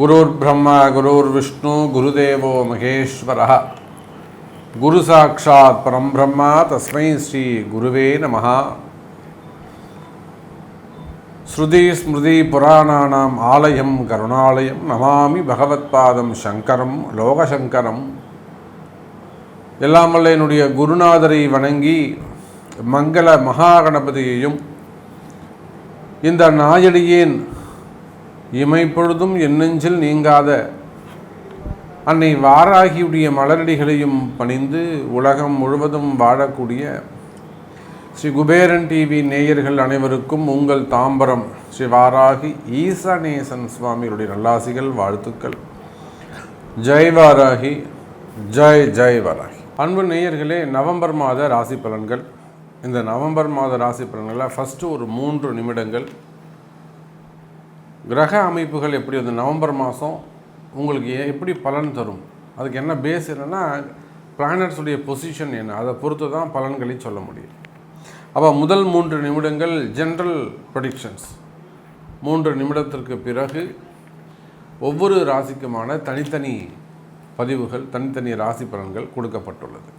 குருர் பிரம்மா குருர் விஷ்ணு குருதேவோ மகேஸ்வர. குரு சாட்சாத் பரம் பிரம்மா தஸ்மை ஸ்ரீ குருவே நம ஸ்ருதி ஸ்மிருதி புராணானாம் ஆலயம் கருணாலயம் நமாமி பகவத்பாதம் சங்கரம் லோகசங்கரம். எல்லாம் வல்ல என்னுடைய குருநாதரை வணங்கி மங்கள மகாகணபதியையும் இந்த நாயடியேன் இமைப்பொழுதும் எண்ணெஞ்சில் நீங்காத அன்னை வாராகியுடைய மலரடிகளையும் பணிந்து உலகம் முழுவதும் வாழக்கூடிய ஸ்ரீ குபேரன் டிவி நேயர்கள் அனைவருக்கும் உங்கள் தாம்பரம் ஸ்ரீ வாராகி ஈசநேசன் சுவாமியுடைய நல்லாசிகள் வாழ்த்துக்கள். ஜெய் வாராகி ஜெய் ஜெய் வாராகி. அன்பு நேயர்களே நவம்பர் மாத ராசி பலன்கள். இந்த நவம்பர் மாத ராசி பலன்களில் ஃபஸ்ட்டு ஒரு மூன்று நிமிடங்கள். கிரக அமைப்புகள் எப்படி வந்து நவம்பர் மாதம் உங்களுக்கு எப்படி பலன் தரும்? அதுக்கு என்ன பேஸ் என்னென்னா பிளானட்ஸுடைய பொசிஷன் என்ன? அதை பொறுத்து தான் பலன்களை சொல்ல முடியும். அப்போ முதல் மூன்று நிமிடங்கள் ஜென்ரல் ப்ரொடிக்ஷன்ஸ் மூன்று நிமிடத்திற்கு பிறகு ஒவ்வொரு ராசிக்குமான தனித்தனி பதிவுகள் தனித்தனி ராசி பலன்கள் கொடுக்கப்பட்டுள்ளது.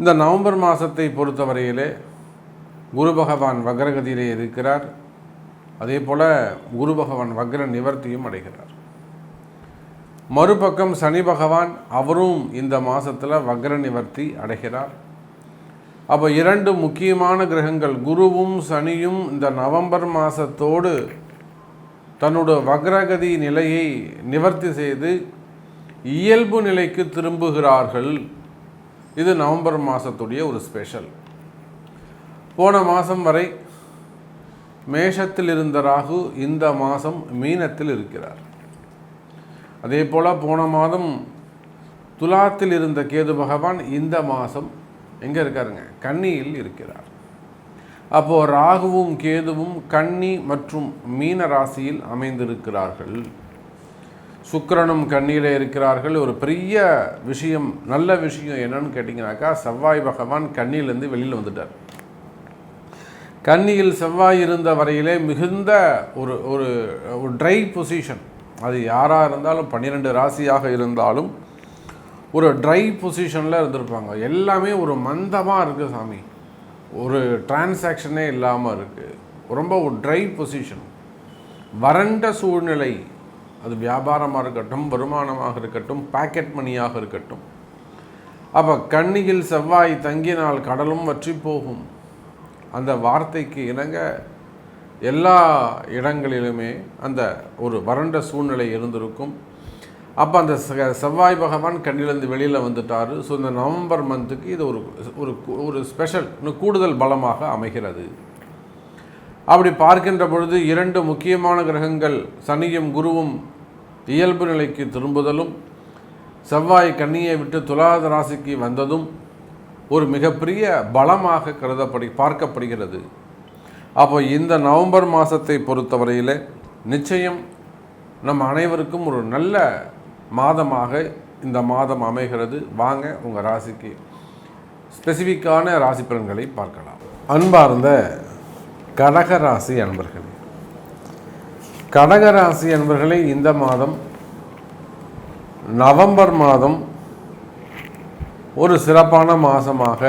இந்த நவம்பர் மாதத்தை பொறுத்தவரையிலே குரு பகவான் வக்ரகதியிலே இருக்கிறார். அதே போல் குரு பகவான் வக்ர நிவர்த்தியும் அடைகிறார். மறுபக்கம் சனி பகவான் அவரும் இந்த மாதத்தில் வக்ர நிவர்த்தி அடைகிறார். அப்போ இரண்டு முக்கியமான கிரகங்கள் குருவும் சனியும் இந்த நவம்பர் மாதத்தோடு தன்னோட வக்ரகதி நிலையை நிவர்த்தி செய்து இயல்பு நிலைக்கு திரும்புகிறார்கள். இது நவம்பர் மாதத்துடைய ஒரு ஸ்பெஷல் போன மாதம் வரை மேஷத்தில் இருந்த ராகு இந்த மாதம் மீனத்தில் இருக்கிறார். அதே போல் போன மாதம் துலாத்தில் இருந்த கேது பகவான் இந்த மாதம் எங்கே இருக்காருங்க? கன்னியில் இருக்கிறார். அப்போது ராகுவும் கேதுவும் கன்னி மற்றும் மீன ராசியில் அமைந்திருக்கிறார்கள். சுக்கிரனும் கண்ணியில் இருக்கிறார்கள். ஒரு பெரிய விஷயம் நல்ல விஷயம் என்னன்னு கேட்டிங்கனாக்கா செவ்வாய் பகவான் கண்ணியிலேருந்து வெளியில் வந்துட்டார். கன்னியில் செவ்வாய் இருந்த வரையிலே மிகுந்த ஒரு ஒரு ஒரு ட்ரை பொசிஷன் அது யாராக இருந்தாலும் பன்னிரெண்டு ராசியாக இருந்தாலும் ஒரு ட்ரை பொசிஷனில் இருந்திருப்பாங்க. எல்லாமே ஒரு மந்தமாக இருக்குது சாமி. ஒரு டிரான்சாக்ஷனே இல்லாமல் இருக்குது ரொம்ப ஒரு ட்ரை பொசிஷன் வறண்ட சூழ்நிலை. அது வியாபாரமாக இருக்கட்டும் வருமானமாக இருக்கட்டும் பாக்கெட் மணியாக இருக்கட்டும். அப்போ கண்ணியில் செவ்வாய் தங்கினால் கடலும் வற்றி போகும். அந்த வார்த்தைக்கு இணங்க எல்லா இடங்களிலுமே அந்த ஒரு வறண்ட சூழ்நிலை இருந்திருக்கும். அப்போ அந்த செ- செவ்வாய் பகவான் கண்ணிலிருந்து வெளியில் வந்துட்டார். ஸோ இந்த நவம்பர் மந்த்துக்கு இது ஒரு ஒரு ஒரு ஸ்பெஷல் இன்னும் கூடுதல் பலமாக அமைகிறது. அப்படி பார்க்கின்ற பொழுது இரண்டு முக்கியமான கிரகங்கள் சனியும் குருவும் இயல்பு நிலைக்கு திரும்புதலும் செவ்வாய் கண்ணியை விட்டு துலாத ராசிக்கு வந்ததும் ஒரு மிகப்பெரிய பலமாக கருதப்படி பார்க்கப்படுகிறது. அப்போ இந்த நவம்பர் மாதத்தை பொறுத்தவரையில் நிச்சயம் நம் அனைவருக்கும் ஒரு நல்ல மாதமாக இந்த மாதம் அமைகிறது. வாங்க உங்கள் ராசிக்கு ஸ்பெசிஃபிக்கான ராசி பலன்களை பார்க்கலாம். அன்பார்ந்த கடகராசி அன்பர்களே. கடக அன்பர்களே இந்த மாதம் நவம்பர் மாதம் ஒரு சிறப்பான மாதமாக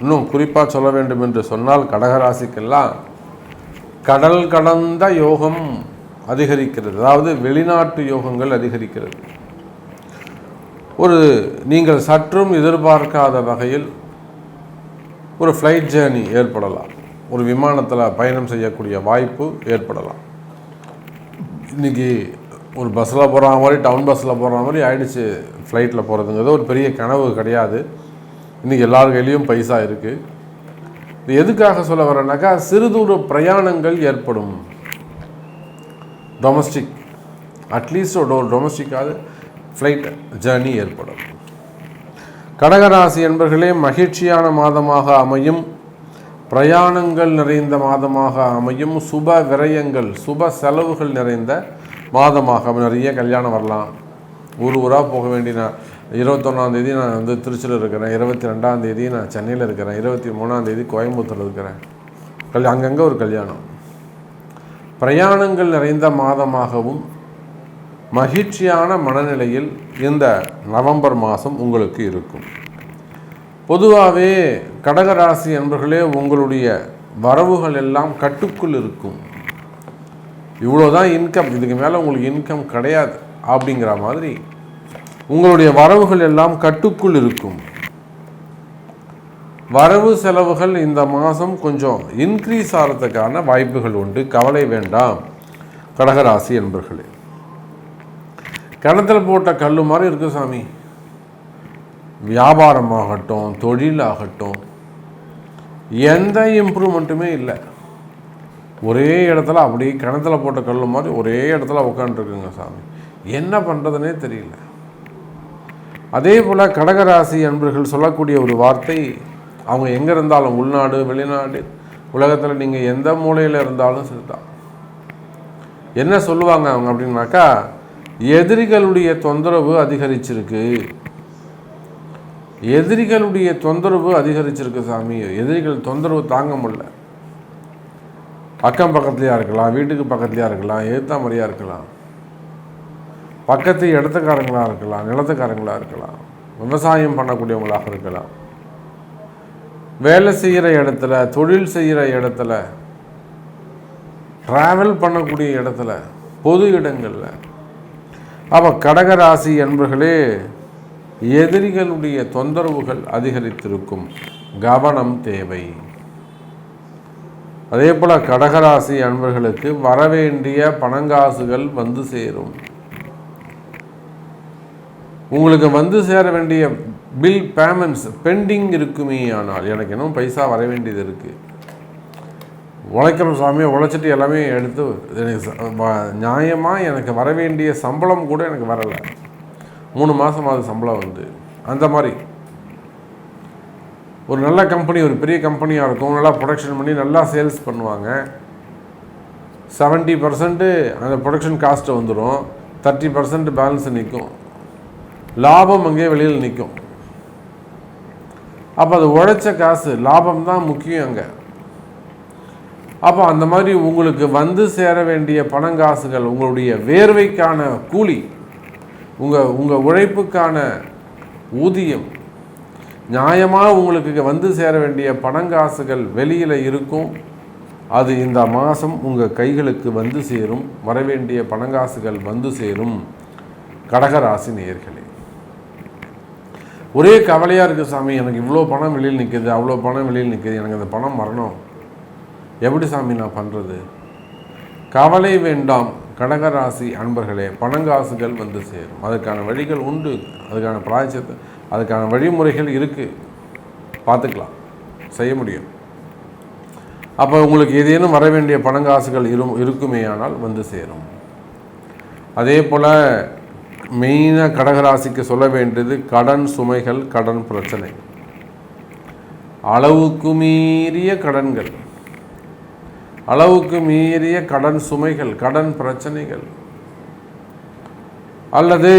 இன்னும் குறிப்பாக சொல்ல வேண்டும் என்று சொன்னால் கடகராசிக்கெல்லாம் கடல் கடந்த யோகம் அதிகரிக்கிறது. அதாவது வெளிநாட்டு யோகங்கள் அதிகரிக்கிறது. ஒரு நீங்கள் சற்றும் எதிர்பார்க்காத வகையில் ஒரு ஃப்ளைட் ஜேர்னி ஏற்படலாம். ஒரு விமானத்தில் பயணம் செய்யக்கூடிய வாய்ப்பு ஏற்படலாம். இன்றைக்கி ஒரு பஸ்ஸில் போகிற மாதிரி டவுன் பஸ்ஸில் போகிற மாதிரி ஆயிடுச்சு ஃப்ளைட்டில் போகிறதுங்கிறது ஒரு பெரிய கனவு கிடையாது. இன்றைக்கி எல்லார் கையிலையும் பைசா இருக்குது இது எதுக்காக சொல்ல வரேன்னாக்கா சிறுதூர பிரயாணங்கள் ஏற்படும். டொமஸ்டிக் அட்லீஸ்ட் ஒரு டொமஸ்டிக்காவது ஃப்ளைட் ஜேர்னி ஏற்படும். கடகராசி என்பர்களே மகிழ்ச்சியான மாதமாக அமையும். பிரயாணங்கள் நிறைந்த மாதமாக அமையும். சுப விரயங்கள் சுப செலவுகள் நிறைந்த மாதமாக நிறைய கல்யாணம் வரலாம். ஊர் ஊராக போக வேண்டிய இருபத்தொன்னாந்தேதி நான் வந்து திருச்சியில் இருக்கிறேன். இருபத்தி ரெண்டாந்தேதி நான் சென்னையில் இருக்கிறேன். இருபத்தி மூணாந்தேதி கோயம்புத்தூரில் இருக்கிறேன். கல் அங்கங்கே ஒரு கல்யாணம். பிரயாணங்கள் நிறைந்த மாதமாகவும் மகிழ்ச்சியான மனநிலையில் இந்த நவம்பர் மாதம் உங்களுக்கு இருக்கும். பொதுவாகவே கடகராசி என்பர்களே உங்களுடைய வரவுகள் எல்லாம் கட்டுக்குள் இருக்கும். இவ்வளோதான் இன்கம் இதுக்கு மேலே உங்களுக்கு இன்கம் கிடையாது அப்படிங்கிற மாதிரி உங்களுடைய வரவுகள் எல்லாம் கட்டுக்குள் இருக்கும். வரவு செலவுகள் இந்த மாதம் கொஞ்சம் இன்க்ரீஸ் ஆகிறதுக்கான வாய்ப்புகள் உண்டு. கவலை வேண்டாம் கடகராசி என்பர்களே கிணத்துல போட்ட கல் மாதிரி இருக்கு சாமி. வியாபாரமாகட்டும் தொழிலாகட்டும் எந்த இம்ப்ரூவ்மெண்ட்டுமே இல்லை. ஒரே இடத்துல அப்படியே கிணத்துல போட்ட கல் மாதிரி ஒரே இடத்துல உட்காந்துருக்குங்க சாமி. என்ன பண்ணுறதுனே தெரியல. அதே போல் கடகராசி அன்பர்கள் சொல்லக்கூடிய ஒரு வார்த்தை அவங்க எங்கே இருந்தாலும் உள்நாடு வெளிநாடு உலகத்தில் நீங்கள் எந்த மூலையில் இருந்தாலும் சரிதான். என்ன சொல்லுவாங்க அவங்க அப்படின்னாக்கா எதிரிகளுடைய தொந்தரவு அதிகரிச்சிருக்கு. எதிரிகளுடைய தொந்தரவு அதிகரிச்சிருக்கு சாமி. எதிரிகள் தொந்தரவு தாங்க முடியல. அக்கம் பக்கத்துலையா இருக்கலாம் வீட்டுக்கு பக்கத்துலையாக இருக்கலாம் எழுத்தா மாதிரியா இருக்கலாம். பக்கத்து இடத்துக்காரங்களாக இருக்கலாம் நிலத்துக்காரங்களாக இருக்கலாம். விவசாயம் பண்ணக்கூடியவங்களாக இருக்கலாம். வேலை செய்கிற இடத்துல தொழில் செய்கிற இடத்துல ட்ராவல் பண்ணக்கூடிய இடத்துல பொது இடங்களில். அப்போ கடகராசி என்பர்களே எதிரிகளுடைய தொந்தரவுகள் அதிகரித்திருக்கும். கவனம் தேவை. அதே போல் கடகராசி அன்பர்களுக்கு வரவேண்டிய பணங்காசுகள் வந்து சேரும். உங்களுக்கு வந்து சேர வேண்டிய பில் பேமெண்ட்ஸ் பெண்டிங் இருக்குமே ஆனால் எனக்கு இன்னும் பைசா வர வேண்டியது இருக்குது உழைக்கிற சாமியை உழைச்சிட்டு எல்லாமே எடுத்து எனக்கு நியாயமாக எனக்கு வர வேண்டிய சம்பளம் கூட எனக்கு வரலை. மூணு மாதமாவது சம்பளம் வந்து அந்த மாதிரி. ஒரு நல்ல கம்பெனி ஒரு பெரிய கம்பெனியாக இருக்கும். நல்லா ப்ரொடக்ஷன் பண்ணி நல்லா சேல்ஸ் பண்ணுவாங்க. செவன்ட்டி பர்சன்ட்டு அந்த ப்ரொடக்ஷன் காஸ்ட்டு வந்துடும் தேர்ட்டி பர்சன்ட் பேலன்ஸ் நிற்கும் லாபம் அங்கேயே வெளியில் நிற்கும் அப்போ அது உழைச்ச காசு லாபம் தான் முக்கியம் அங்கே. அப்போ அந்த மாதிரி உங்களுக்கு வந்து சேர வேண்டிய பணங்காசுகள் உங்களுடைய வேர்வைக்கான கூலி உங்கள் உங்கள் உழைப்புக்கான ஊதியம் நியாயமாக உங்களுக்கு வந்து சேர வேண்டிய பணங்காசுகள் வெளியில் இருக்கும். அது இந்த மாதம் உங்கள் கைகளுக்கு வந்து சேரும். வரவேண்டிய பணங்காசுகள் வந்து சேரும். கடகராசி நேயர்களே. ஒரே கவலையாக இருக்குது சாமி. எனக்கு இவ்வளோ பணம் வெளியில் நிற்கிது அவ்வளோ பணம் வெளியில் நிற்கிது எனக்கு அந்த பணம் வரணும். எப்படி சாமி நான் பண்ணுறது கவலை வேண்டாம். கடகராசி அன்பர்களே பணங்காசுகள் வந்து சேரும். அதுக்கான வழிகள் உண்டு. அதுக்கான பிராய்ச்சத்து அதுக்கான வழிமுறைகள் இருக்குது பார்த்துக்கலாம். செய்ய முடியும். அப்போ உங்களுக்கு ஏதேனும் வர வேண்டிய பணங்காசுகள் இரு இருக்குமேயானால் வந்து சேரும். அதே போல் மெயினாக கடகராசிக்கு சொல்ல வேண்டியது கடன் சுமைகள் கடன் பிரச்சனை. அளவுக்கு மீறிய கடன்கள். அளவுக்கு மீறிய கடன் சுமைகள் கடன் பிரச்சனைகள். அல்லது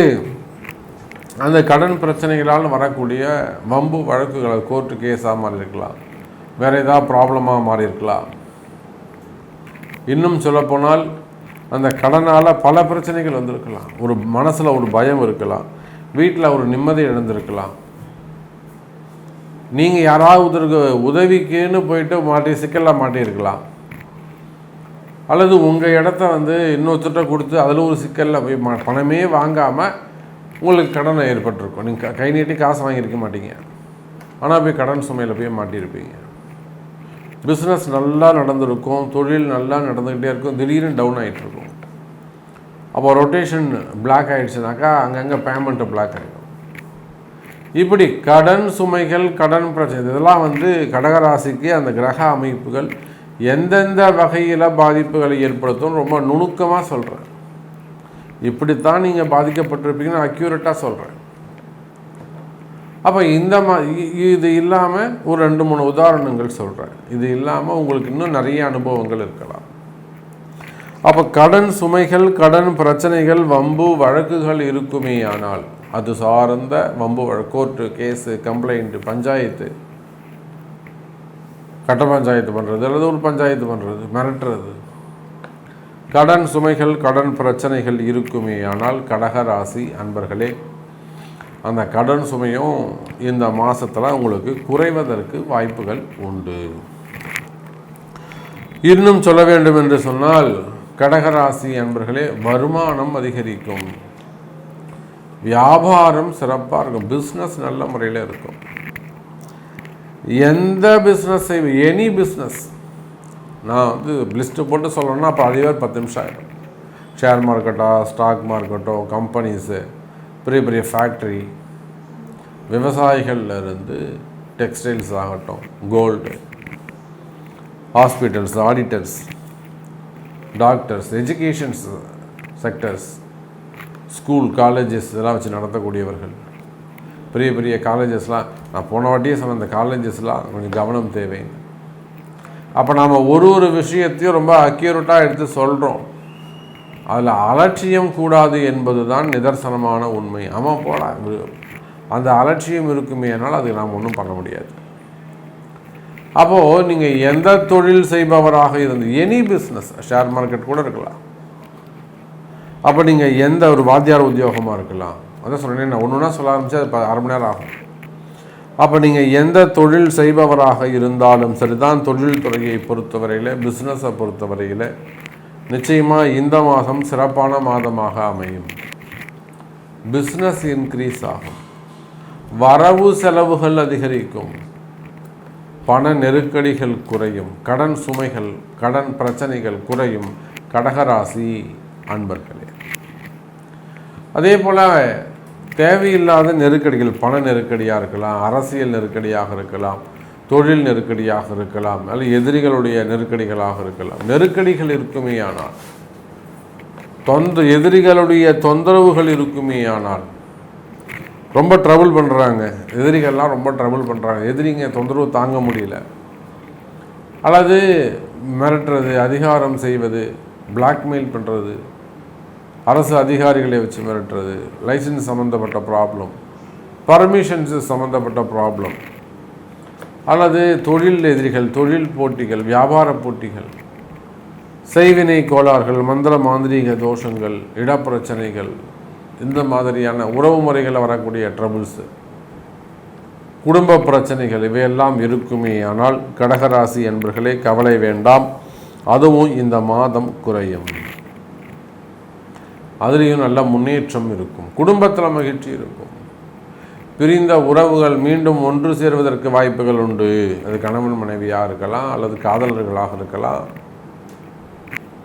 அந்த கடன் பிரச்சனைகளால் வரக்கூடிய வம்பு வழக்குகள் கோர்ட்டு கேஸாக மாறி இருக்கலாம். வேறு ஏதாவது ப்ராப்ளமாக மாறி இருக்கலாம் இன்னும் சொல்லப்போனால் அந்த கடனால் பல பிரச்சனைகள் வந்திருக்கலாம். ஒரு மனசில் ஒரு பயம் இருக்கலாம். வீட்டில் ஒரு நிம்மதி இழந்திருக்கலாம். நீங்கள் யாராவது உதவிக்குன்னு போயிட்டு மாட்டி சிக்கலாக மாட்டியிருக்கலாம். அல்லது உங்கள் இடத்த வந்து இன்னொருத்தர்கிட்ட கொடுத்து அதில் ஒரு சிக்கலில் போய் மா பணமே வாங்காமல் உங்களுக்கு கடன் ஏற்பட்டிருக்கும். நீங்கள் கை நீட்டி காசு வாங்கியிருக்க மாட்டீங்க. ஆனால் போய் கடன் சுமையில் போய் மாட்டியிருப்பீங்க. பிஸ்னஸ் நல்லா நடந்திருக்கும். தொழில் நல்லா நடந்துக்கிட்டே இருக்கும். திடீர்னு டவுன் ஆகிட்டுருக்கும் அப்போ ரொட்டேஷன் பிளாக் ஆகிடுச்சுனாக்கா அங்கங்கே பேமெண்ட்டு பிளாக் ஆகிடும் இப்படி கடன் சுமைகள் கடன் பிரச்சனை இதெல்லாம் வந்து கடகராசிக்கு அந்த கிரக அமைப்புகள் எந்தெந்த வகையில் பாதிப்புகளை ஏற்படுத்தும் ரொம்ப நுணுக்கமாக சொல்கிறேன் இப்படித்தான் நீங்கள் பாதிக்கப்பட்டிருப்பீங்கன்னு அக்யூரேட்டாக சொல்கிறேன் அப்போ இந்த மா இது இல்லாமல் ஒரு ரெண்டு மூணு உதாரணங்கள் சொல்கிறேன் இது இல்லாமல் உங்களுக்கு இன்னும் நிறைய அனுபவங்கள் இருக்கலாம். அப்போ கடன் சுமைகள் கடன் பிரச்சனைகள் வம்பு வழக்குகள் இருக்குமேயானால் அது சார்ந்த வம்பு வழக்கு கோர்ட்டு கேஸு கம்ப்ளைண்ட்டு பஞ்சாயத்து கட்ட பஞ்சாயத்து பண்ணுறது அல்லது ஒரு பஞ்சாயத்து பண்ணுறது மிரட்டுறது. கடன் சுமைகள் கடன் பிரச்சனைகள் இருக்குமே ஆனால் கடகராசி அன்பர்களே அந்த கடன் சுமையும் இந்த மாதத்தில் உங்களுக்கு குறைவதற்கு வாய்ப்புகள் உண்டு. இன்னும் சொல்ல வேண்டும் என்று சொன்னால் கடகராசி அன்பர்களே வருமானம் அதிகரிக்கும். வியாபாரம் சிறப்பாக இருக்கும். பிஸ்னஸ் நல்ல முறையில் இருக்கும். எந்த பிஸ்னஸ் செய்வேன் எனி பிஸ்னஸ் நான் வந்து லிஸ்ட்டு போட்டு சொல்லணும்னா அப்போ அதுவே பத்து நிமிஷம் ஆகிடும் ஷேர் மார்க்கெட்டோ ஸ்டாக் மார்க்கெட்டோ கம்பெனிஸு பெரிய பெரிய ஃபேக்ட்ரி விவசாயிகளில் இருந்து டெக்ஸ்டைல்ஸ் ஆகட்டும் gold hospitals auditors doctors educations sectors school colleges இதெல்லாம் வச்சு நடத்தக்கூடியவர்கள். பெரிய பெரிய காலேஜஸ்லாம் நான் போன வாட்டியே சொன்ன அந்த காலேஜஸ்லாம் கொஞ்சம் கவனம் தேவைன்னு. அப்போ நாம் ஒரு ஒரு விஷயத்தையும் ரொம்ப அக்யூரேட்டாக எடுத்து சொல்கிறோம் அதில் அலட்சியம் கூடாது என்பது தான் நிதர்சனமான உண்மை. ஆமாம் போல அந்த அலட்சியம் இருக்குமே ஆனால் அதுக்கு நாம் ஒன்றும் பண்ண முடியாது. அப்போது நீங்கள் எந்த தொழில் செய்பவராக இருந்து எனி பிஸ்னஸ் ஷேர் மார்க்கெட் கூட இருக்கலாம். அப்போ நீங்கள் எந்த ஒரு வாத்தியார் உத்தியோகமாக இருக்கலாம். அதான் சொல்கிறேன் நான் ஒன்று ஒன்றா சொல்ல ஆரம்பித்து அது அரை மணி நேரம் ஆகும். அப்போ நீங்கள் எந்த தொழில் செய்பவராக இருந்தாலும் சரிதான் தொழில் துறையை பொறுத்தவரையில் பிஸ்னஸை பொறுத்தவரையில் நிச்சயமாக இந்த மாதம் சிறப்பான மாதமாக அமையும். பிஸ்னஸ் இன்க்ரீஸ் ஆகும். வரவு செலவுகள் அதிகரிக்கும். பண நெருக்கடிகள் குறையும். கடன் சுமைகள் கடன் பிரச்சனைகள் குறையும். கடகராசி அன்பர்களே. அதே போல் தேவையில்லாத நெருக்கடிகள் பண நெருக்கடியாக இருக்கலாம் அரசியல் நெருக்கடியாக இருக்கலாம் தொழில் நெருக்கடியாக இருக்கலாம் அல்லது எதிரிகளுடைய நெருக்கடிகளாக இருக்கலாம். நெருக்கடிகள் இருக்குமே ஆனால் தொந்த எதிரிகளுடைய தொந்தரவுகள் இருக்குமே ஆனால் ரொம்ப ட்ரபுள் பண்ணுறாங்க எதிரிகள்லாம் ரொம்ப ட்ரபுள் பண்ணுறாங்க எதிரிங்க தொந்தரவு தாங்க முடியல. அல்லது மிரட்டுறது அதிகாரம் செய்வது பிளாக்மெயில் பண்ணுறது அரசு அதிகாரிகளை வச்சு மிரட்டுறது. லைசன்ஸ் சம்மந்தப்பட்ட ப்ராப்ளம் பர்மிஷன்ஸ் சம்மந்தப்பட்ட ப்ராப்ளம் அல்லது தொழில் எதிரிகள் தொழில் போட்டிகள் வியாபார போட்டிகள். செய்வினை கோளாறுகள் மந்திர மாந்திரீக தோஷங்கள் இடப்பிரச்சனைகள். இந்த மாதிரியான உறவு முறைகளில் வரக்கூடிய ட்ரபுள்ஸு குடும்ப பிரச்சனைகள் இவையெல்லாம் இருக்குமே. ஆனால் கடகராசி என்பர்களே கவலை வேண்டாம். அதுவும் இந்த மாதம் குறையும். அதுலேயும் நல்ல முன்னேற்றம் இருக்கும். குடும்பத்தில் மகிழ்ச்சி இருக்கும். பிரிந்த உறவுகள் மீண்டும் ஒன்று சேர்வதற்கு வாய்ப்புகள் உண்டு. அது கணவன் மனைவியாக இருக்கலாம் அல்லது காதலர்களாக இருக்கலாம்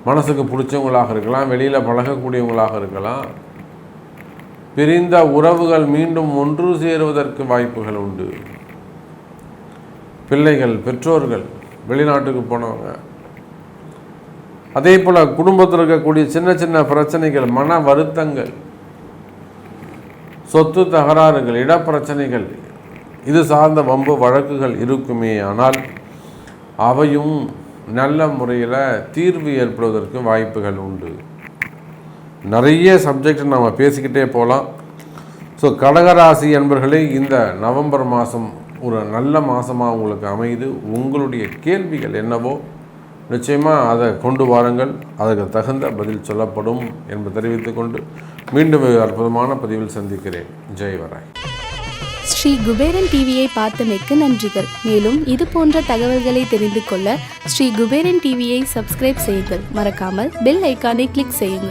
மனசுக்கு பிடிச்சவங்களாக இருக்கலாம் வெளியில் பழகக்கூடியவங்களாக இருக்கலாம். பிரிந்த உறவுகள் மீண்டும் ஒன்று சேருவதற்கு வாய்ப்புகள் உண்டு. பிள்ளைகள் பெற்றோர்கள் வெளிநாட்டுக்கு போனவங்க அதே போல் குடும்பத்தில் இருக்கக்கூடிய சின்ன சின்ன பிரச்சனைகள் மன வருத்தங்கள் சொத்து தகராறுகள் இடப்பிரச்சனைகள் இது சார்ந்த வம்பு வழக்குகள் இருக்குமே ஆனால் அவையும் நல்ல முறையில் தீர்வு ஏற்படுவதற்கு வாய்ப்புகள் உண்டு. நிறைய சப்ஜெக்ட் நம்ம பேசிக்கிட்டே போகலாம் ஸோ கடகராசி என்பர்களே இந்த நவம்பர் மாதம் ஒரு நல்ல மாதமாக உங்களுக்கு அமையுது. உங்களுடைய கேள்விகள் என்னவோ நிச்சயமாக அதை கொண்டு வாருங்கள். அதற்கு தகுந்த பதில் சொல்லப்படும் என்பதை தெரிவித்துக்கொண்டு மீண்டும் அற்புதமான பதிவில் சந்திக்கிறேன். ஜெய் வராய். ஸ்ரீ குபேரன் டிவியை பார்த்தமைக்கு நன்றிகள். மேலும் இது போன்ற தகவல்களை தெரிந்து கொள்ள ஸ்ரீ குபேரன் டிவியை சப்ஸ்கிரைப் செய்யுங்கள். மறக்காமல் பெல் ஐக்கானை கிளிக் செய்யுங்கள்.